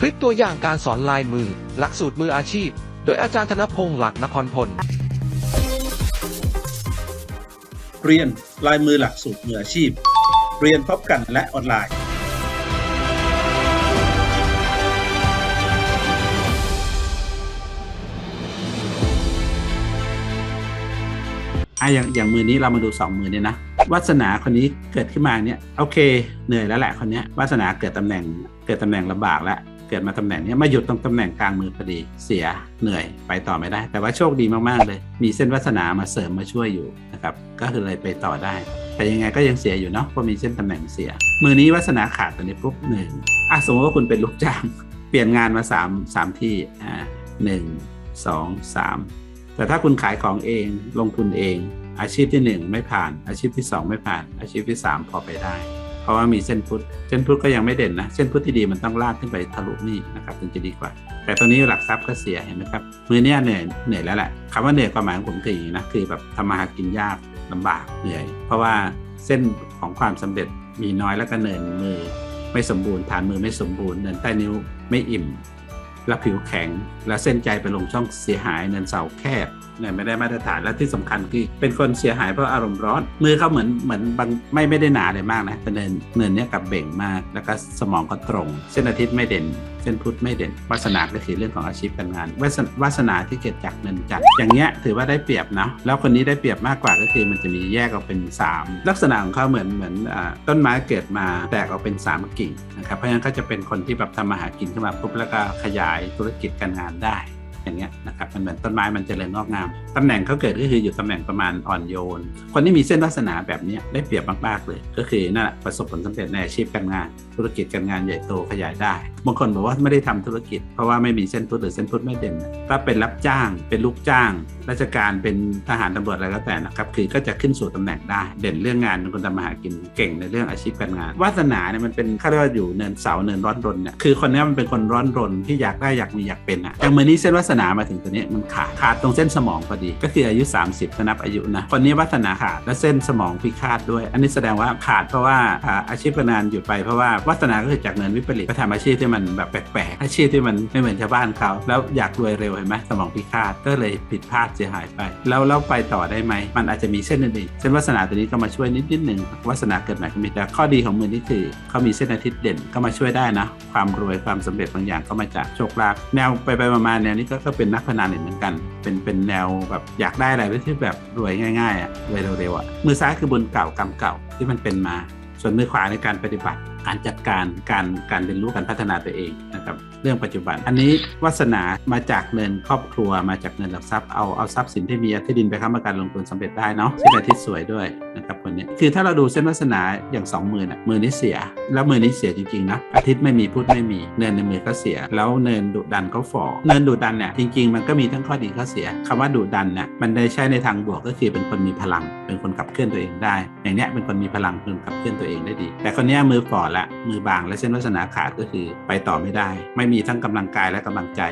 คลิปตัวอย่างการสอนลายมือ หลักสูตรมืออาชีพ โดยอาจารย์ธนพงศ์หลักนครพล เรียนลายมือหลักสูตรมืออาชีพ เรียนพบกันและออนไลน์ อะอย่างอย่างมือนี้เรามาดูสองมือเนี่ยนะวาสนาคนนี้เกิดขึ้นมาเนี่ยโอเค เหนื่อยแล้วแหละคนเนี้ยวาสนาเกิดตำแหน่งเกิดตำแหน่งลำบากแล้ว เกิดมาตำแหน่งเนี้ยมาหยุดตรงตำแหน่งกลางมือพอดีเสียเหนื่อยไปต่อไม่ได้ แต่ว่าโชคดีมากๆเลย มีเส้นวาสนามาเสริมมาช่วยอยู่นะครับก็คือเลยไปต่อได้ แต่ยังไงก็ยังเสียอยู่เนาะเพราะมีเส้นตำแหน่งเสีย มือนี้วาสนาขาดตัวนี้ปุ๊บหนึ่งอะสมมติว่าคุณเป็นลูกจ้าง เปลี่ยนงานมาสามสามที่อ่าหนึ่งสองสามแต่ถ้าคุณขายของเองลงทุนเอง อาชีพที่ 1 ไม่ผ่าน อาชีพที่ 2 ไม่ผ่าน อาชีพที่ 3 พอไปได้ เพราะว่ามีเส้นพุทธเส้นพุทธก็ยังไม่เด่นนะ เส้นพุทธที่ดีมันต้องลากขึ้นไปทะลุนี่นะครับถึงจะดีกว่า แต่ตอนนี้หลักทรัพย์ก็เสียเห็นไหมครับมือเนี้ยเหนื่อยเหนื่อยแล้วแหละคำว่าเหนื่อยความหมายของผมคืออย่างนี้นะคือแบบทำมาหากินยากลำบากเหนื่อย เพราะว่าเส้นของความสำเร็จมีน้อยแล้วก็เนินมือ ไม่สมบูรณ์ฐานมือไม่สมบูรณ์เนินใต้นิ้วไม่อิ่ม และผิวแข็ง และเส้นใจไปลงช่องเสียหายเนินเสาแคบเนี่ยไม่ได้มาตรฐานและที่สำคัญคือเป็นคนเสียหายเพราะอารมณ์ร้อน มือเขาเหมือนเหมือนบางไม่ไม่ได้หนาเลยมากนะแต่เนินเนินเนี้ยกับเบ่งมาก แล้วก็สมองก็ตรง เส้นอาทิตย์ไม่เด่น ส้นพุทธไม่เด่นวาสนาก็คือเรื่องของอาชีพการงานวาสวาสนาที่เกิดจากเนินจัดอย่างเงี้ยถือว่าได้เปรียบนะแล้วคนนี้ได้เปรียบมากกว่าก็คือมันจะมีแยกออกเป็น 3 ลักษณะของเขาเหมือนเหมือนอต้นไม้เกิดมาแตกออกเป็น 3 กิ่งนะครับเพราะฉะนั้นก็จะเป็นคนที่แบบทำมาหากินขึ้นมาปุ๊บแล้วก็ขยายธุรกิจการงานได้อย่างเงี้ยนะครับมันเหมือนต้นไม้มันเจริญงอกงาม ตำแหน่งเขาเกิดก็คืออยู่ตำแหน่งประมาณอ่อนโยน คนที่มีเส้นวาสนาแบบนี้ได้เปรียบมากๆเลย ก็คือนั่นแหละประสบผลสำเร็จในอาชีพการงาน ธุรกิจการงานใหญ่โตขยายได้ บางคนบอกว่าไม่ได้ทำธุรกิจ เพราะว่าไม่มีเส้นพุทธหรือเส้นพุทธไม่เด่นถ้าเป็นรับจ้างเป็นลูกจ้าง ราชการเป็นทหารตำรวจอะไรก็แต่นะครับคือก็จะขึ้นสู่ตำแหน่งได้ เด่นเรื่องงานเป็นคนทำมาหากินเก่งในเรื่องอาชีพการงาน วาสนาเนี่ยมันเป็นเขาเรียกว่าอยู่เนินเสาเนินร้อนรนเนี่ยคือคนนี้มันเป็นคนร้อนรนที่อยากได้อยากมีอยากเป็นอะอย่างเมื่อนี้เส้นวาสนามาถึงตัวนี้มันขาดขาดตรงเส้นสมองพอดี ก็คืออายุ 30ถ้านับอายุนะคนนี้วาสนาขาดและเส้นสมองพิฆาตด้วย อันนี้แสดงว่าขาดเพราะว่าอ่าอาชีพการงานหยุดไปเพราะว่าวาสนาก็คือจากเนินวิปริตไปทำอาชีพที่มันแบบแปลกๆอาชีพที่มันไม่เหมือนชาวบ้านเขาแล้วอยากรวยเร็วเห็นไหมสมองพิฆาตก็เลยผิดพลาดเสียหายไป แล้วแล้วไปต่อได้ไหมมันอาจจะมีเส้นอื่นๆเส้นวาสนาตัวนี้ก็มาช่วยนิดนิดหนึ่งวาสนาเกิดใหม่ก็มีแต่ข้อดีของมือนี่คือเขามีเส้นอาทิตย์เด่นก็มาช่วยได้นะความรวยความสำเร็จบางอย่างก็มาจากโชคลาภแนวไปไปๆมาๆแนวนี้ก็ก็เป็นนักพนันเหมือนกัน เป็นเป็นแนวแบบอยากได้อะไรที่แบบรวยง่ายๆอะรวยเร็วๆอะมือซ้ายคือบุญเก่ากรรมเก่าที่มันเป็นมา ส่วนมือขวาในการปฏิบัติ การจัดการการการเรียนรู้การพัฒนาตัวเองนะครับเรื่องปัจจุบัน อันนี้วาสนามาจากเงินครอบครัวมาจากเงินหลักทรัพย์เอาเอาทรัพย์สินที่มีที่ดินไปค้ำประกันลงทุนสำเร็จได้เนาะเส้นอาทิตย์สวยด้วยนะครับคนนี้คือถ้าเราดูเส้นวาสนาอย่างสองมือน่ะมือนี้เสีย แล้วมือนี้เสียจริงๆนะอาทิตย์ไม่มีพุธไม่มีเนินในมือก็เสีย แล้วเนินดุดันก็ฝ่อเนินดุดันเนี่ยจริง ๆ มันก็มีทั้งข้อดีข้อเสียคำว่าดุดันเนี่ยมันได้ใช้ในทางบวกก็คือเป็นคนมีพลัง เป็นคนขับเคลื่อนตัวเองได้ อย่างเนี้ยเป็นคนมีพลังเป็นขับเคลื่อนตัวเองได้ดี แต่คนเนี้ยมือฝ่อละมือบางและเส้นวาสนาขาดก็คือไปต่อไม่ได้ ไม่มีทั้งกำลังกายและกำลังใจ